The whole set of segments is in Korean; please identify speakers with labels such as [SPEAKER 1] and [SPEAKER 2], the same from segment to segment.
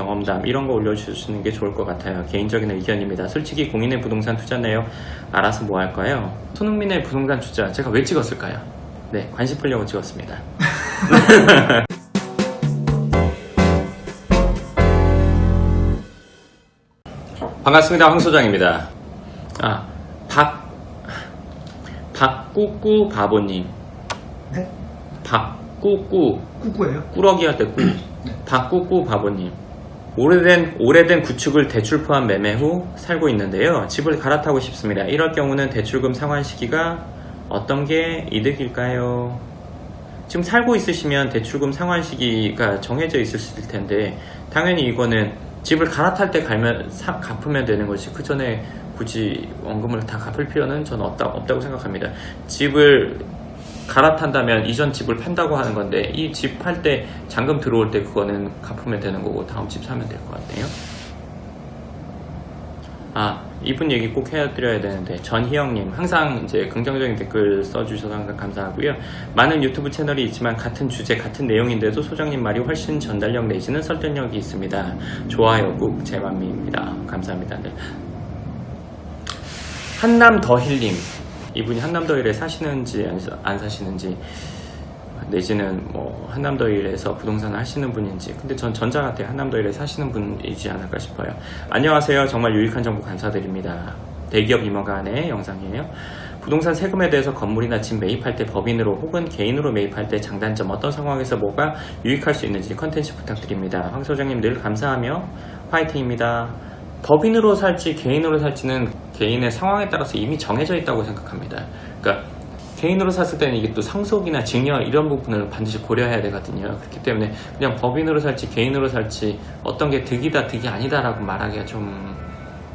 [SPEAKER 1] 경험담 이런 거 올려주시는 게 좋을 것 같아요. 개인적인 의견입니다. 솔직히 공인의 부동산 투자 내역 알아서 뭐 할까요? 손흥민의 부동산 투자 제가 왜 찍었을까요? 네, 관심 풀려고 찍었습니다. 반갑습니다. 황 소장입니다. 아, 박, 박꾸꾸 바보님.
[SPEAKER 2] 네?
[SPEAKER 1] 박꾸꾸,
[SPEAKER 2] 꾸꾸예요?
[SPEAKER 1] 꾸러기 할때 꾸. 박꾸꾸 바보님. 오래된, 오래된 구축을 대출 포함 매매 후 살고 있는데요. 집을 갈아타고 싶습니다. 이럴 경우는 대출금 상환 시기가 어떤 게 이득일까요? 지금 살고 있으시면 대출금 상환 시기가 정해져 있을 텐데, 당연히 이거는 집을 갈아탈 때 갈면, 사- 갚으면 되는 거지. 그 전에 굳이 원금을 다 갚을 필요는 저는 없다, 없다고 생각합니다. 집을 갈아탄다면 이전 집을 판다고 하는 건데 이 집 팔 때 잔금 들어올 때 그거는 갚으면 되는 거고 다음 집 사면 될 것 같네요. 아 이분 얘기 꼭 해드려야 되는데 전희영님 항상 이제 긍정적인 댓글 써주셔서 항상 감사하고요. 많은 유튜브 채널이 있지만 같은 주제 같은 내용인데도 소장님 말이 훨씬 전달력 내지는 설득력이 있습니다. 좋아요 꾹 제 맘입니다. 감사합니다. 네. 한남 더힐님 이분이 한남더일에 사시는지 안 사시는지 내지는 뭐 한남더일에서 부동산을 하시는 분인지 근데 전 전자 같아요 한남더일에 사시는 분이지 않을까 싶어요. 안녕하세요. 정말 유익한 정보 감사드립니다. 대기업 임원간의 영상이에요. 부동산 세금에 대해서 건물이나 집 매입할 때 법인으로 혹은 개인으로 매입할 때 장단점 어떤 상황에서 뭐가 유익할 수 있는지 컨텐츠 부탁드립니다. 황 소장님 늘 감사하며 화이팅입니다 법인으로 살지 개인으로 살지는 개인의 상황에 따라서 이미 정해져 있다고 생각합니다. 그러니까 개인으로 샀을 때는 이게 또 상속이나 증여 이런 부분을 반드시 고려해야 되거든요. 그렇기 때문에 그냥 법인으로 살지 개인으로 살지 어떤 게 득이다 득이 아니다라고 말하기가 좀,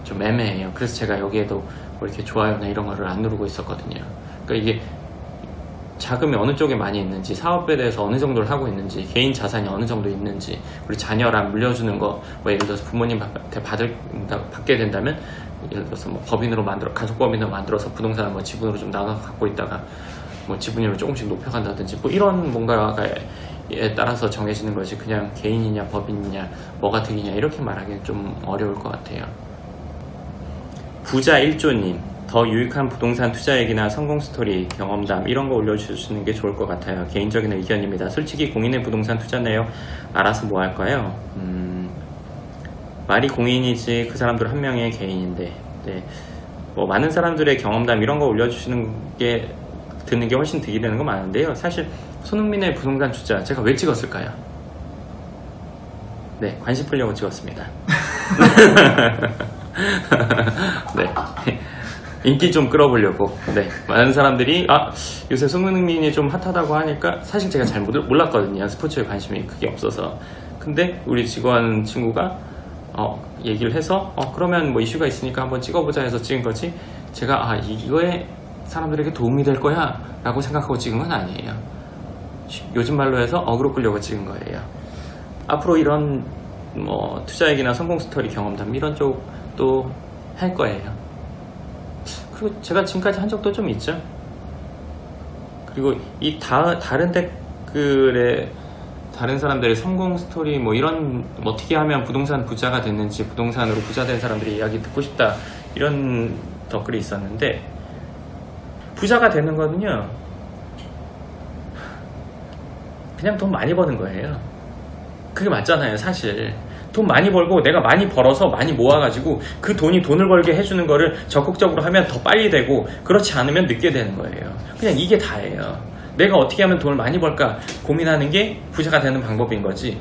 [SPEAKER 1] 좀 애매해요. 그래서 제가 여기에도 뭐 이렇게 좋아요나 이런 거를 안 누르고 있었거든요. 그러니까 이게 자금이 어느 쪽에 많이 있는지 사업에 대해서 어느 정도를 하고 있는지 개인 자산이 어느 정도 있는지 우리 자녀랑 물려주는 거 뭐 예를 들어서 부모님한테 받을 받게 된다면 예를 들어서 뭐 법인으로 만들어 가족 법인으로 만들어서 부동산을 뭐 지분으로 좀 나눠 갖고 있다가 뭐 지분율을 조금씩 높여간다든지 뭐 이런 뭔가에 따라서 정해지는 것이 그냥 개인이냐 법인이냐 뭐가 득이냐 이렇게 말하기는 좀 어려울 것 같아요. 부자 1조님 더 유익한 부동산 투자 얘기나 성공 스토리, 경험담 이런 거 올려주시는 게 좋을 것 같아요. 개인적인 의견입니다. 솔직히 공인의 부동산 투자 내역 알아서 뭐 할까요? 음, 말이 공인이지 그 사람들 한 명의 개인인데 네. 뭐 많은 사람들의 경험담 이런 거 올려주시는 게 듣는 게 훨씬 득이 되는 거 많은데요. 사실 손흥민의 부동산 투자 제가 왜 찍었을까요? 네, 관심 풀려고 찍었습니다. 네. 인기 좀 끌어보려고. 네. 많은 사람들이, 아, 요새 손흥민이 좀 핫하다고 하니까 사실 제가 잘 몰랐거든요. 스포츠에 관심이 크게 없어서. 근데 우리 직원 친구가, 어, 얘기를 해서, 어, 그러면 뭐 이슈가 있으니까 한번 찍어보자 해서 찍은 거지. 제가, 아, 이- 이거에 사람들에게 도움이 될 거야. 라고 생각하고 찍은 건 아니에요. 요즘 말로 해서 어그로 끌려고 찍은 거예요. 앞으로 이런 뭐 투자 얘기나 성공 스토리 경험담 이런 쪽도 할 거예요. 그리고 제가 지금까지 한 적도 좀 있죠. 그리고 이 다, 다른 댓글에 다른 사람들의 성공 스토리 뭐 이런 뭐 어떻게 하면 부동산 부자가 됐는지 부동산으로 부자 된 사람들의 이야기 듣고 싶다 이런 댓글이 있었는데 부자가 되는 거는요 그냥 돈 많이 버는 거예요. 그게 맞잖아요, 사실. 돈 많이 벌고 내가 많이 벌어서 많이 모아가지고 그 돈이 돈을 벌게 해주는 거를 적극적으로 하면 더 빨리 되고 그렇지 않으면 늦게 되는 거예요. 그냥 이게 다예요. 내가 어떻게 하면 돈을 많이 벌까 고민하는 게 부자가 되는 방법인 거지.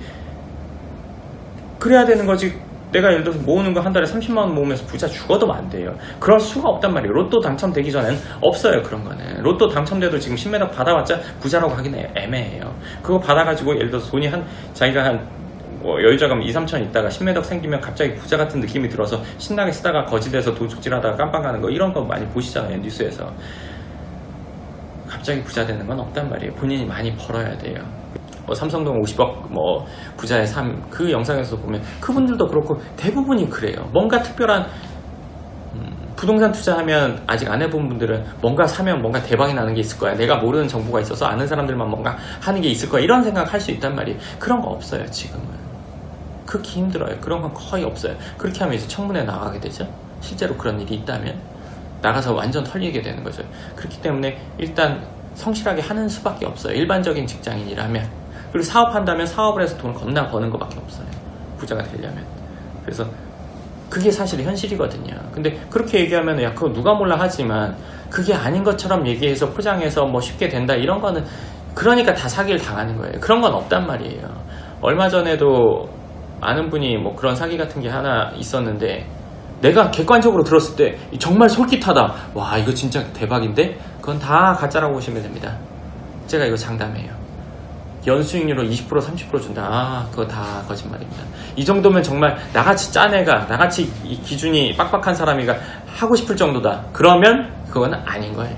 [SPEAKER 1] 그래야 되는 거지. 내가 예를 들어서 모으는 거 한 달에 30만 원 모으면서 부자 죽어도 안 돼요. 그럴 수가 없단 말이에요. 로또 당첨되기 전엔 없어요. 그런 거는. 로또 당첨돼도 지금 10매덕 받아봤자 부자라고 하기는 애매해요. 그거 받아가지고 예를 들어서 돈이 한 자기가 한 뭐 여유자금 2, 3천 있다가 10매덕 생기면 갑자기 부자 같은 느낌이 들어서 신나게 쓰다가 거지돼서 도둑질하다가 깜빵가는 거 이런 거 많이 보시잖아요. 뉴스에서. 갑자기 부자 되는 건 없단 말이에요. 본인이 많이 벌어야 돼요. 뭐 삼성동 50억 뭐 부자의 삶 그 영상에서 보면 그분들도 그렇고 대부분이 그래요. 뭔가 특별한 음, 부동산 투자하면 아직 안 해본 분들은 뭔가 사면 뭔가 대박이 나는 게 있을 거야. 내가 모르는 정보가 있어서 아는 사람들만 뭔가 하는 게 있을 거야. 이런 생각 할 수 있단 말이에요. 그런 거 없어요, 지금은. 극히 힘들어요. 그런 건 거의 없어요. 그렇게 하면 이제 청문회 나가게 되죠. 실제로 그런 일이 있다면 나가서 완전 털리게 되는 거죠. 그렇기 때문에 일단 성실하게 하는 수밖에 없어요. 일반적인 직장인이라면 그리고 사업한다면 사업을 해서 돈을 겁나 버는 것밖에 없어요. 부자가 되려면 그래서 그게 사실 현실이거든요. 근데 그렇게 얘기하면 야 그거 누가 몰라 하지만 그게 아닌 것처럼 얘기해서 포장해서 뭐 쉽게 된다 이런 거는 그러니까 다 사기를 당하는 거예요. 그런 건 없단 말이에요. 얼마 전에도 아는 분이 뭐 그런 사기 같은 게 하나 있었는데 내가 객관적으로 들었을 때 정말 솔깃하다. 와 이거 진짜 대박인데 그건 다 가짜라고 보시면 됩니다. 제가 이거 장담해요. 연수익률로 20% 30% 준다. 아, 그거 다 거짓말입니다. 이 정도면 정말 나같이 짠 애가, 나같이 이 기준이 빡빡한 사람이가 하고 싶을 정도다. 그러면 그거는 아닌 거예요.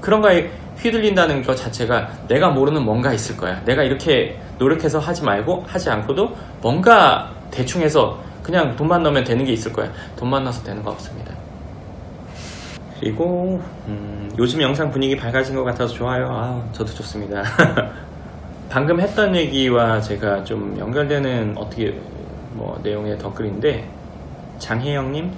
[SPEAKER 1] 그런 거에 휘둘린다는 것 자체가 내가 모르는 뭔가 있을 거야. 내가 이렇게 노력해서 하지 말고 하지 않고도 뭔가 대충 해서 그냥 돈만 넣으면 되는 게 있을 거야. 돈만 넣어서 되는 거 없습니다. 그리고 음, 요즘 영상 분위기 밝아진 것 같아서 좋아요. 아, 저도 좋습니다. 방금 했던 얘기와 제가 좀 연결되는 어떻게 뭐 내용의 댓글인데 장혜영님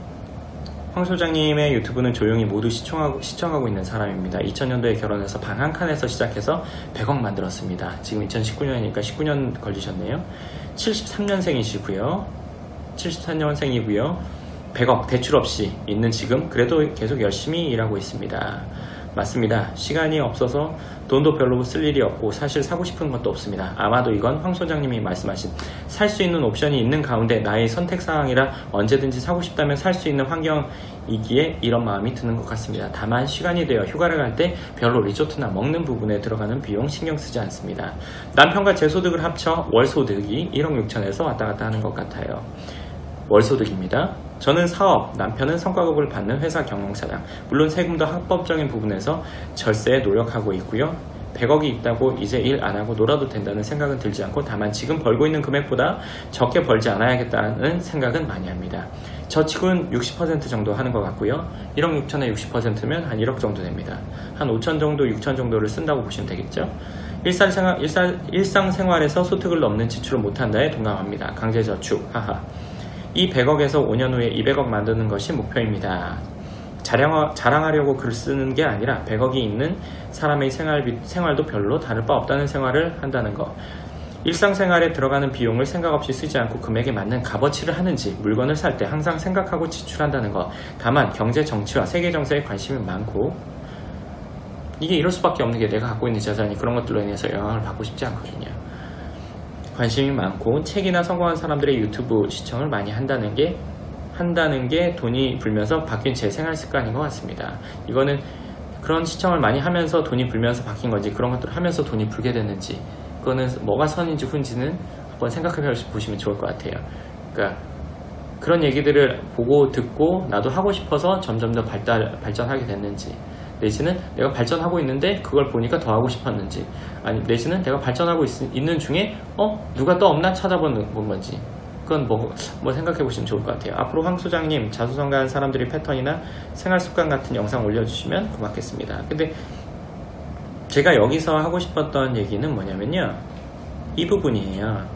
[SPEAKER 1] 황 소장님의 유튜브는 조용히 모두 시청하고, 시청하고 있는 사람입니다. 2000년도에 결혼해서 방 한 칸에서 시작해서 100억 만들었습니다. 지금 2019년이니까 19년 걸리셨네요. 73년생이시고요. 73년생이고요. 100억 대출 없이 있는 지금 그래도 계속 열심히 일하고 있습니다. 맞습니다. 시간이 없어서 돈도 별로 쓸 일이 없고 사실 사고 싶은 것도 없습니다. 아마도 이건 황 소장님이 말씀하신 살 수 있는 옵션이 있는 가운데 나의 선택 사항이라 언제든지 사고 싶다면 살 수 있는 환경이기에 이런 마음이 드는 것 같습니다. 다만 시간이 되어 휴가를 갈 때 별로 리조트나 먹는 부분에 들어가는 비용 신경 쓰지 않습니다. 남편과 제 소득을 합쳐 월 소득이 1억 6천에서 왔다 갔다 하는 것 같아요. 월 소득입니다. 저는 사업, 남편은 성과급을 받는 회사 경영사장. 물론 세금도 합법적인 부분에서 절세에 노력하고 있고요. 100억이 있다고 이제 일 안 하고 놀아도 된다는 생각은 들지 않고 다만 지금 벌고 있는 금액보다 적게 벌지 않아야겠다는 생각은 많이 합니다. 저축은 60% 정도 하는 것 같고요. 1억 6천에 60%면 한 1억 정도 됩니다. 한 5천 정도, 6천 정도를 쓴다고 보시면 되겠죠. 일상생활, 일상, 일상생활에서 소득을 넘는 지출을 못한다에 동감합니다. 강제저축, 하하. 이 100억에서 5년 후에 200억 만드는 것이 목표입니다. 자랑, 자랑하 려고 글 쓰는 게 아니라 100억이 있는 사람의 생활, 생활도 별로 다를 바 없다는 생활을 한다는 것. 일상생활에 들어가는 비용을 생각 없이 쓰지 않고 금액에 맞는 값어치를 하는지 물건을 살 때 항상 생각하고 지출한다는 것. 다만 경제 정치와 세계 정세에 관심이 많고 이게 이럴 수밖에 없는 게 내가 갖고 있는 자산이 그런 것들로 인해서 영향을 받고 싶지 않거든요. 관심이 많고 책이나 성공한 사람들의 유튜브 시청을 많이 한다는 게 한다는 게 돈이 불면서 바뀐 제 생활 습관인 것 같습니다. 이거는 그런 시청을 많이 하면서 돈이 불면서 바뀐 건지 그런 것들을 하면서 돈이 불게 됐는지 그거는 뭐가 선인지 훈지는 한번 생각해 보시면 좋을 것 같아요. 그러니까 그런 얘기들을 보고 듣고 나도 하고 싶어서 점점 더 발달, 발전하게 됐는지 내지는 내가 발전하고 있는데 그걸 보니까 더 하고 싶었는지 아니 내지는 내가 발전하고 있, 는 중에 어 누가 또 없나 찾아보는 본 건지. 그건 뭐, 뭐 생각해 보시면 좋을 것 같아요. 앞으로 황 소장님 자수성가한 사람들의 패턴이나 생활 습관 같은 영상 올려주시면 고맙겠습니다. 근데 제가 여기서 하고 싶었던 얘기는 뭐냐면요. 이 부분이에요.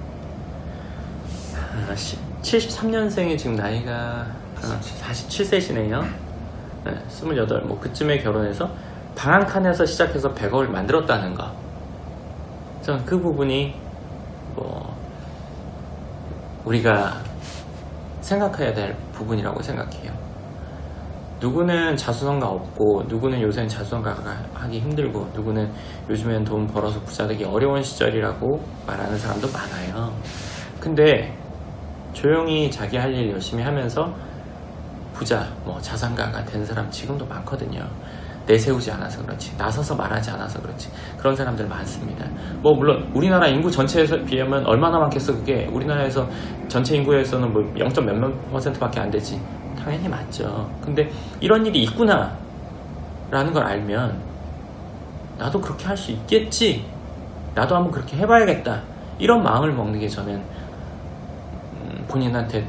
[SPEAKER 1] 73년생이 지금 나이가 47세시네요 네, 28, 뭐 그쯤에 결혼해서 방 한 칸에서 시작해서 100억을 만들었다는 거. 저는 그 부분이 뭐 우리가 생각해야 될 부분이라고 생각해요. 누구는 자수성가 없고 누구는 요새는 자수성가가 하기 힘들고 누구는 요즘엔 돈 벌어서 부자 되기 어려운 시절이라고 말하는 사람도 많아요. 근데 조용히 자기 할 일 열심히 하면서 부자, 뭐 자산가가 된 사람 지금도 많거든요. 내세우지 않아서 그렇지, 나서서 말하지 않아서 그렇지 그런 사람들 많습니다. 뭐 물론 우리나라 인구 전체에서 비하면 얼마나 많겠어 그게 우리나라에서 전체 인구에서는 뭐 0. 몇몇 퍼센트 밖에 안 되지. 당연히 맞죠. 근데 이런 일이 있구나 라는 걸 알면 나도 그렇게 할 수 있겠지. 나도 한번 그렇게 해봐야겠다. 이런 마음을 먹는 게 저는 음, 본인한테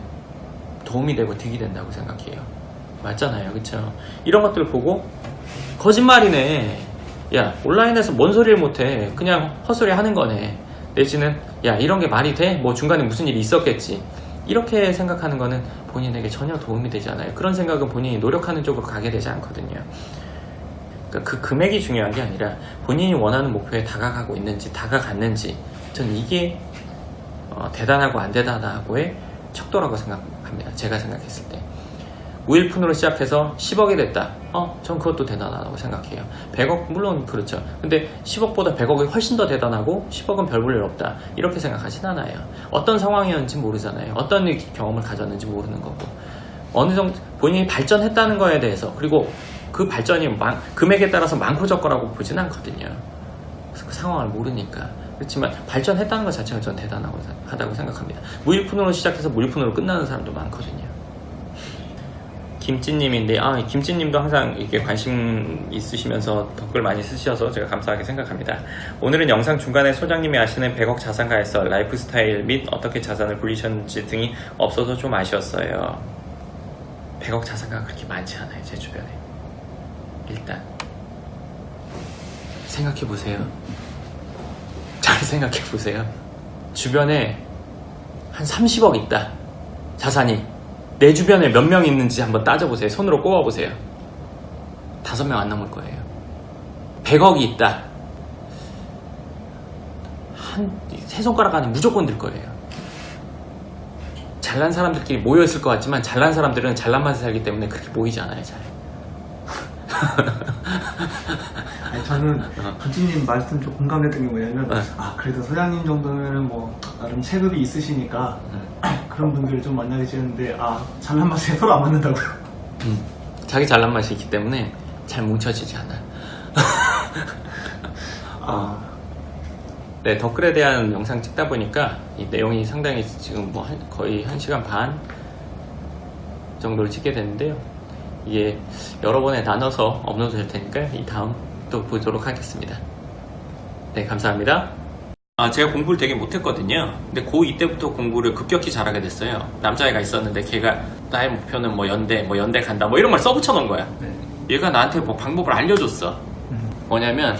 [SPEAKER 1] 도움이 되고 득이 된다고 생각해요. 맞잖아요. 그쵸? 이런 것들을 보고 거짓말이네. 야 온라인에서 뭔 소리를 못해. 그냥 헛소리 하는 거네. 내지는 야 이런 게 말이 돼? 뭐 중간에 무슨 일이 있었겠지 이렇게 생각하는 거는 본인에게 전혀 도움이 되지 않아요 그런 생각은 본인이 노력하는 쪽으로 가게 되지 않거든요 그러니까 그 금액이 중요한 게 아니라 본인이 원하는 목표에 다가가고 있는지 다가갔는지 전 이게 어, 대단하고 안 대단하고의 척도라고 생각합니다 제가 생각했을 때 무일푼으로 시작해서 10억이 됐다. 어, 전 그것도 대단하다고 생각해요. 100억, 물론 그렇죠. 근데 10억보다 100억이 훨씬 더 대단하고 10억은 별 볼 일 없다. 이렇게 생각하진 않아요. 어떤 상황이었는지 모르잖아요. 어떤 경험을 가졌는지 모르는 거고. 어느 정도 본인이 발전했다는 거에 대해서 그리고 그 발전이 많- 금액에 따라서 많고 적거라고 보진 않거든요. 그 상황을 모르니까. 그렇지만 발전했다는 것 자체가 전 대단하고 하다고 생각합니다. 무일푼으로 시작해서 무일푼으로 끝나는 사람도 많거든요. 김찐님인데 아 김찐님도 항상 이렇게 관심 있으시면서 댓글 많이 쓰셔서 제가 감사하게 생각합니다. 오늘은 영상 중간에 소장님이 아시는 100억 자산가에서 라이프 스타일 및 어떻게 자산을 불리셨는지 등이 없어서 좀 아쉬웠어요. 100억 자산가가 그렇게 많지 않아요 제 주변에. 일단 생각해 보세요. 잘 생각해 보세요. 주변에 한 30억 있다. 자산이. 내 주변에 몇 명 있는지 한번 따져보세요. 손으로 꼽아보세요. 다섯 명안 넘을 거예요. 100억이 있다. 한, 세 손가락 안에 무조건 들 거예요. 잘난 사람들끼리 모여있을 것 같지만 잘난 사람들은 잘난 맛에 살기 때문에 그렇게 모이지 않아요, 잘.
[SPEAKER 2] 아니, 저는
[SPEAKER 1] 어.
[SPEAKER 2] 김진님 말씀 좀 공감했던 게 뭐냐면
[SPEAKER 1] 네.
[SPEAKER 2] 아 그래도 소장님 정도면 뭐 나름 체급이 있으시니까 그런 분들 좀 만나 계시는데 아 잘난 맛에 서로 안 맞는다고요.
[SPEAKER 1] 음, 자기 잘난 맛이 있기 때문에 잘 뭉쳐지지 않아.
[SPEAKER 2] 아
[SPEAKER 1] 네, 덧글에 대한 영상 찍다 보니까 이 내용이 상당히 지금 뭐 한- 거의 1시간 반 정도를 찍게 됐는데요. 이게 여러 번에 나눠서 업로드 될 테니까 이 다음 또 보도록 하겠습니다. 네, 감사합니다. 아, 제가 공부를 되게 못했거든요. 근데 고2 때부터 공부를 급격히 잘하게 됐어요. 남자애가 있었는데 걔가 나의 목표는 뭐 연대, 뭐 연대 간다, 뭐 이런 걸 써붙여 놓은 거야.
[SPEAKER 2] 네.
[SPEAKER 1] 얘가 나한테 뭐 방법을 알려줬어.
[SPEAKER 2] 음.
[SPEAKER 1] 뭐냐면